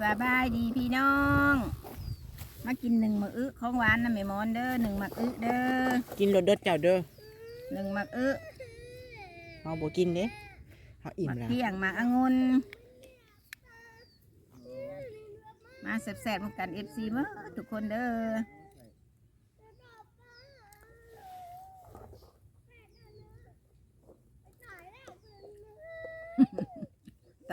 สบายดีพี่น้อง มากินหนึ่งหมักอึของหวานนะแม่มอนเด้อหนึ่งหมักอึเด้อกินรสเด็ดเจ้าเด้อหนึ่งหมักอึเฮาบ่กินเด้เฮาอิ่หมมักแล้วเที่ยงหมักองุ่นมาแซ่บๆมากันเอฟซีมาทุกคนเด้อ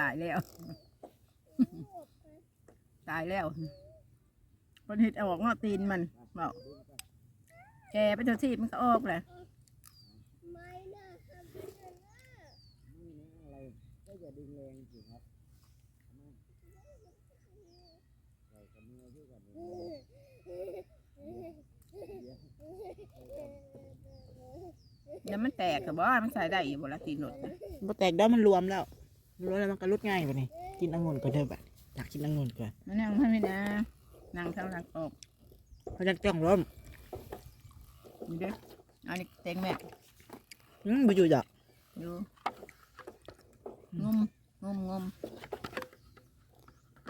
ตายแล้ว ตายแล้วคนเห็ดเอาออกเงาะตีนมันบอกแกไปตัวที่มันก็ออกเลยเดี๋ยวมันแตกกับว่ามันใส่ได้อยู่บนละตีนรถนะบ่แตกดอกมันรวมแล้ว รวมแล้วมันก็ลดง่ายกว่านี่กินองุ่นก่อนเด้อบัดอยากกินองุ่นก่อนมันนั่งให้ไม่นะนั่งเท่าหลังออกเพราะฉะนั้นต้องร่มนี่เด้ออันนี้เต็งแม่อืมบ่อยู่ดอกอยู่งมงมงม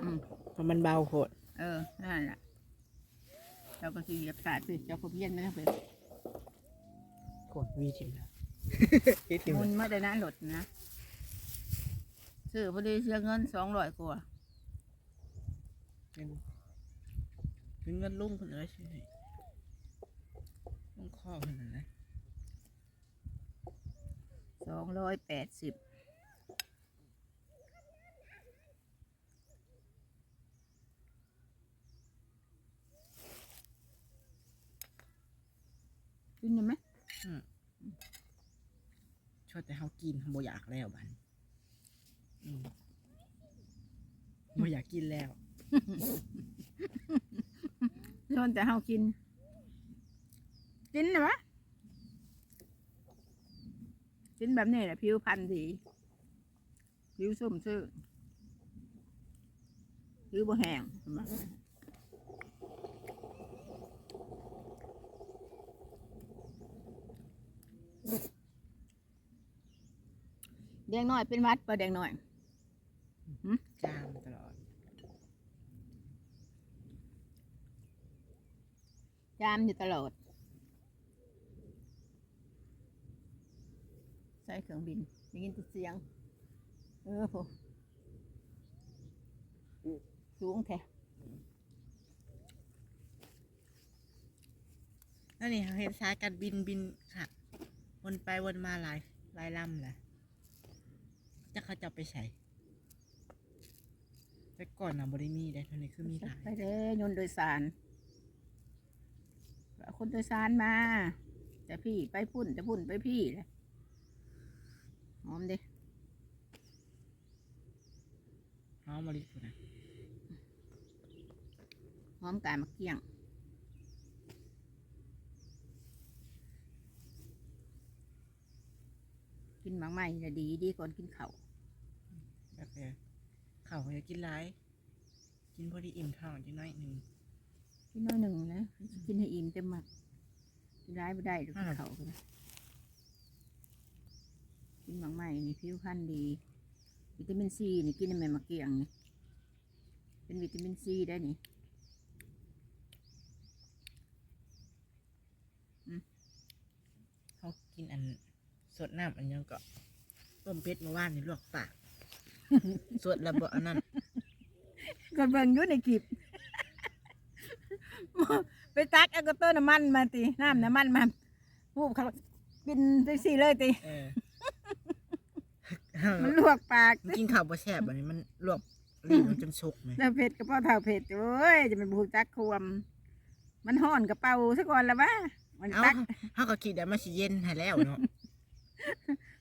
อืมเพราะมันเบาโคตรเออนั่นแหละเราก็คือกับสาดสิเจ้าก็เพี้ยนไม่ต้องไปโคตรวีทิมแล้ววีทิมมุนมาได้นะหลดนะ ซื้อพอดีเสียเงินสองร้อยกว่าเป็นเป็นเงินลุ่มคนเลยใช่ไหมต้องข้อคนนั้นนะสองร้อยแปดสิบกินได้ไหมชอบแต่เฮากินเฮาบ่อยากแล้วบัด อืมบ่อยากกินแล้วชนแต่เฮากิน กินนะวะกินแบบนี้แหละผิวพันธุ์ดีผิวส้มซื่อผิวบ่แห้งเห็นไหมแดงน้อยเป็นวัดปะแดงน้อย จามตลอดจามอยู่ตลอดใส่เครื่องบินได้ยินแต่เสียง เออผมสูงแท้นั่นนี่เห็นสายการบินบินค่ะ วนไปวนมาหลายหลายลำแหละจะเขาจะไปใส่ แต่ก่อนนะบริมีได้เท่านี้คือมีหลายไปเด้อยนต์โดยสารเอาคนโดยสารมาจะพี่ไปพุ่นจะพุ่นไปพี่เลยหอมเด้เอามาลิคุณนะหอมกายมะเกี้ยงกินหมากไหม้จะดีดีก่อนกินเขาวแบบเนี้ย ข้าวเขาจะกินหลาย กินพอดีอิ่มท้องจังน้อยหนึ่งกินน้อยหนึ่งนะกินให้อิ่มเต็มหมักกินร้ายไม่ได้หรอกกินเขาก็นะกินหมากไหม้นี่ผิวพรรณดีวิตามินซีนี่กินในแม่มะเกียงนี่เป็นวิตามินซีได้นี่เขากินอันสดน้ำอันยังก็ต้มเป็ดเมื่อวานนี่ลวกปาก สดระเบอันนั้นก็เบิ่งอยู่ในคลิปไปตักเอากระต้นน้ำมันมาติน้ำน้ำมันมาพูบเขากินจังซี่เลยติเออมันลวกปากมันกินข้าวบ่แซ่บอันนี้มันลวกลิ้นมันจนสุกไหมแล้วเผ็ดกับพ่อเท่าเผ็ดโอ้ยจะเป็นบูจักควม มันห่อนกระเป๋าซะก่อนละวะมันเอาตักเขาก็คิดได้มาสิเย็นให้แล้วเนาะ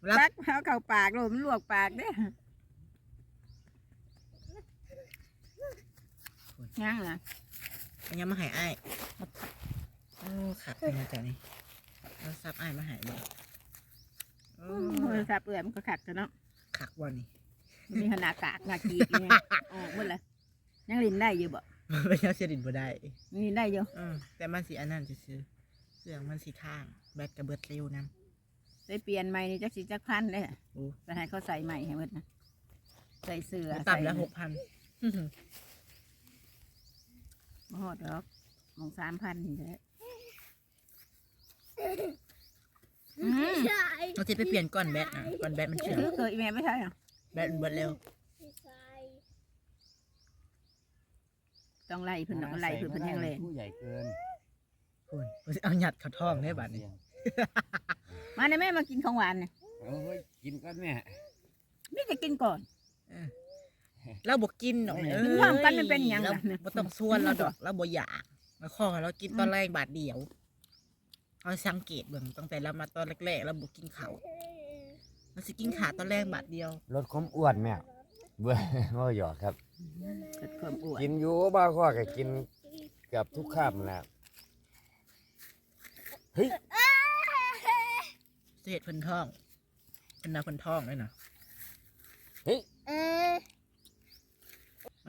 รับตักเอาเข้าปากโลดมันลวกปากเด้ ยังล่ะอันยังมาใหายอ้ายโอ้ขับเป็นมาจากนี่เราซับอ้ายมาใหายบ่โอ้โทรศัพท์เอื่อยมันก็ขัดกันเนาะขักบ่นี่มีขนาดกากหนากีดเนี่ยออกหมดเลยยังลินได้อยู่บ่มันเป็นยาเสดินบ่ได้ยังลินได้อยู่เออแต่มันสีอันนั้นจะซื้อๆเสื่องมันสีทาง แบตกระเบิดเร็วนํได้เปลี่ยนใหม่นี่จักสิจักพันเลยโอ้ไปให้เขาใส่ใหม่ให้หมดนะใส่เสื้อต่ำแล้วหกพัน บ่ฮอดดอกมองสามพันนี่แหละอืมใช่เราจะไปเปลี่ยนก้อนแบตนะก้อนแบตมันเชื่อมคือเคยอีแม่ไม่ใช่เหรอแบตมันเบิดเร็วใช่ต้องไล่เพิ่นดอกไล่เพิ่นเพิ่นแห้งเลยผู้ใหญ่เกินคุณเอาหยัดเขาท้องได้บัดนี้มาในแม่มากินของหวานเนี่ยเอาเฮ้ยกินก่อนแม่นี่จะกินก่อน เราบอกกินหรอกไม่เอ้กินพร้อมกันมันเป็นหยังเราล่ะเนี่ยบ่ต้องส่วนเราดอกเราบ่อยากเราขอให้เรากินตอนแรกบาทเดียวเราสังเกตเบิ่งตั้งแต่เรามาตอนแรกๆเราบ่กินข้าวเราสิกินขาตอนแรกบาทเดียว ลดความอ้วนแม่เบื่อว่าหยอกครับ เกิดความอ้วนกินอยู่บ้าข้อก็กินเกับทุกคาบนั่นแหละเฮ้ยเศษเพิ่นท้องเพิ่นน่ะเพิ่นท้องด้วยนะเออ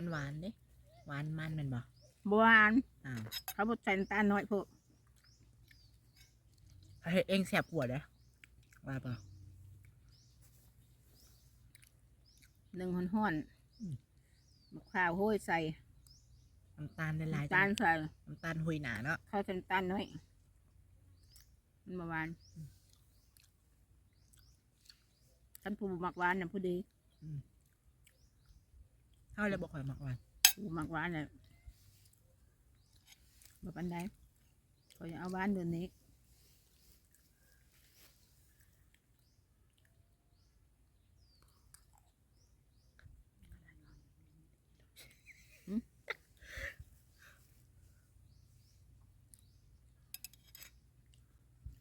มันหวานเด้หวานมันแม่นบ่บหวานอ้าวเขาบอกใส่น้ำตาลน้อยพวกถ้าเฮ็ดเองแซ่บกว่าเด้อว่าเปล่าหนึ่งห่อนๆมะพร้าวโห้ยใส่น้ำตาลหลายๆน้ำตาลใส่น้ำตาลหุยหนาเนาะข้าวใส่น้ำตาลน้อยมันมาหวานท่านผู้หมักหวานน่ะผู้ดี เท่าเลยบ่ค่อยมักหวานผู้หมักหวานน่ะแบบอันใดก็อย่าเอาหวานเดือนนี้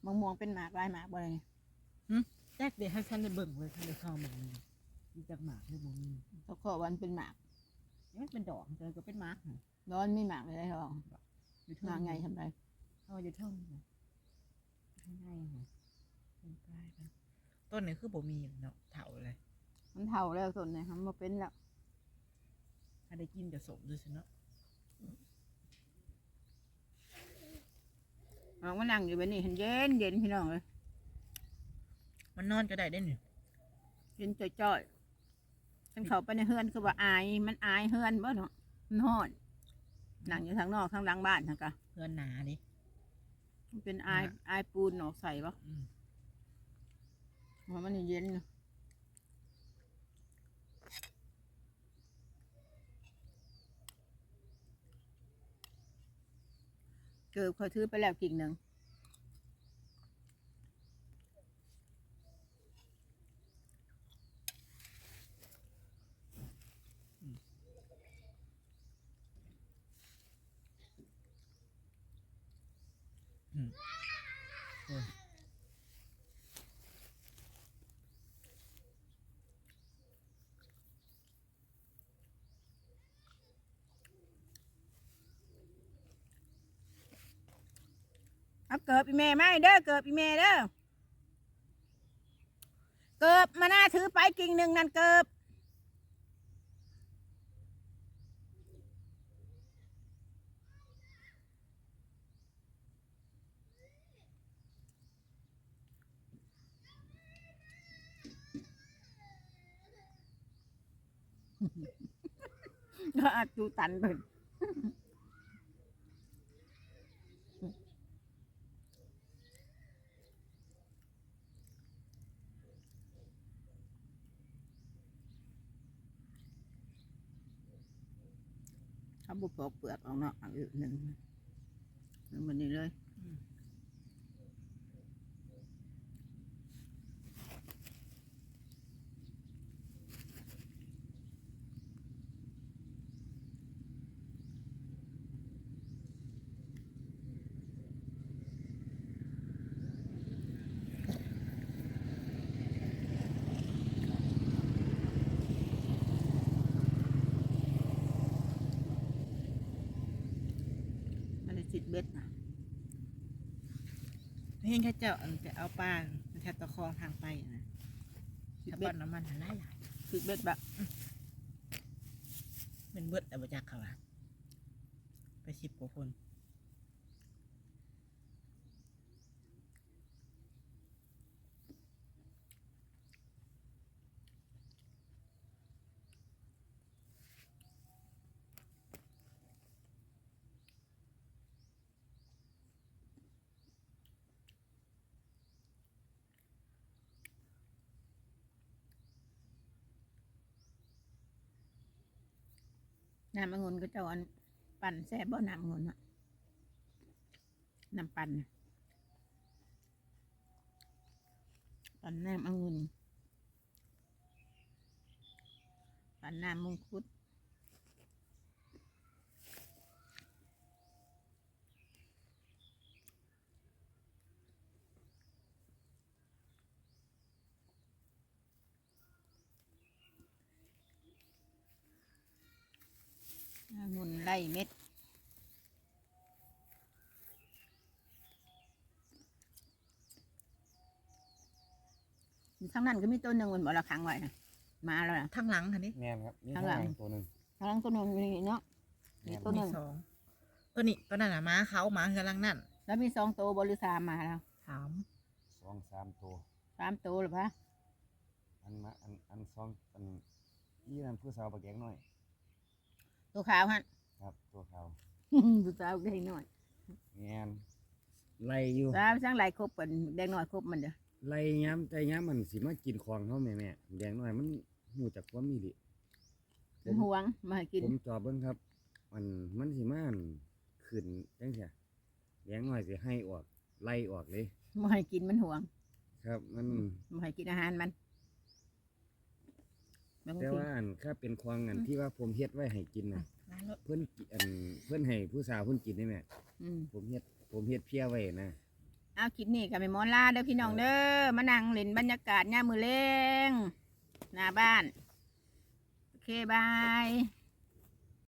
มะม่วงเป็นหมากลายหมากบ่เลยแจ๊กเดี๋ยวให้ฉันได้เบิ่งเลยฉันได้ช่องเบิ่งเลยมีจักหมากหรือบ่มีตะขอวันเป็นหมากนี่ มันเป็นดอกเจอก็เป็นหมากหั่นร้อนไม่หมากเลยหรอกอยู่หมากไงทำไรเอาอยู่เท่านี้นะข้างในนะเป็นปลายมันต้นนี้คือบ่มีเนาะเถาเลยมันเท่าแล้วส่วนเนี่ยมันมาเป็นแล้วถ้าได้กินจะสมด้วยสิเนาะน้องมานั่งอยู่แบบนี้เห็นเย็นเย็นพี่น้องเลยมันนอนก็ได้ได้เนี่ยเย็นจ่อยๆ ฉันเข้าไปในเฮือนคือว่าอาย มันอายเฮือนบ่เนาะมันฮ้อนนั่งอยู่ทางนอกทางหลังบ้านทางกะเพื่อนหนาดิมันเป็นอายอายปูนออกใส่บ่อืมเพราะมันเย็นอยู่เกือบเคยถือไปแล้วกิ่งหนึ่ง เอาเกิบอีเมไหมเด้อเกิบอีเมเด้อเกิบมาหน้าถือไปกิ่งหนึ่งนั่นเกิบ ก็อาจดูตันเพิ่นเขาบุปอกเปลือกออกเนาะเอาอีกหนึ่งหนึ่งมันนี้เลย มันได้สิบเบ็ดนะ เห็นแค่เจ้าอันไปเอาปลาแทบตะคองทางไปนะสิบถ้าเบ็ป้อดนน้ำมันหาหลายหลายสิบเบ็ดแบบเป็นเบิดแต่บ่จักเขาอะไปสิบกว่าคน น้ำองุ่นก็จะอันปั่นแซ่บบ่น้ำองุ่นอะน้ำปั่นปั่นน้ำองุ่นปั่นน้ำมงคุด องุ่นไล่เม็ด ทั้งนั้นก็มีตัวหนึ่งมันบอกเราขังไว้นะมาแล้วนะทั้งหลังค่ะนี่แม่นครับมีข้างหลังข้ตัวหนึ่งทั้งนั้นตัวหนึ่งอยู่นี่เนาะมีแม่นตัวหนึ่งมีสองตัวนี้ตัวนั้นน่ะม้าเขาม้าเฮือลังนั่นแล้วมีสองตัวบริสามมาแล้วถามสองสามตัว สามตัวหรือปะอันมาอันอันสองอันอีนั่นผู้สาวปากแกงน้อย ตัวขาวฮะครับตัวเขาตัวสาวแดงหน่อยแม่นไล่อยู่ สาวช่างลายครบเป็นแดงหน่อยครบมันเด้อไล่ย้ำแต่ย้ำมันสิมากินของเขาแม่แม่แดงน้อยมันหูจากความมีดิเป็นห่วงมาให้กินผมจอบเบิ่งครับ มันมันสิมาอั่นขึ้นจังซี่แดงน้อยสิให้ออก ไล่ออกเลยมาให้กินมันห่วง ครับมันมาให้กินอาหารมัน บางแต่ทีว่าอันถ้าเป็นควางอันที่ว่าผมเฮ็ดไว้ให้กินนะร้านรถเพิ่นกิอันเพิ่นให้ผู้สาวเพิ่นกินได้แม่อืมผมเฮ็ดผมเฮ็ดเพียไว้นะ เอาคลิปนี้กับแม่หมอนลาเด้อพี่น้องเด้อมานั่งเล่นบรรยากาศย่ามมือเล้งหน้าบ้าน โอเคบาย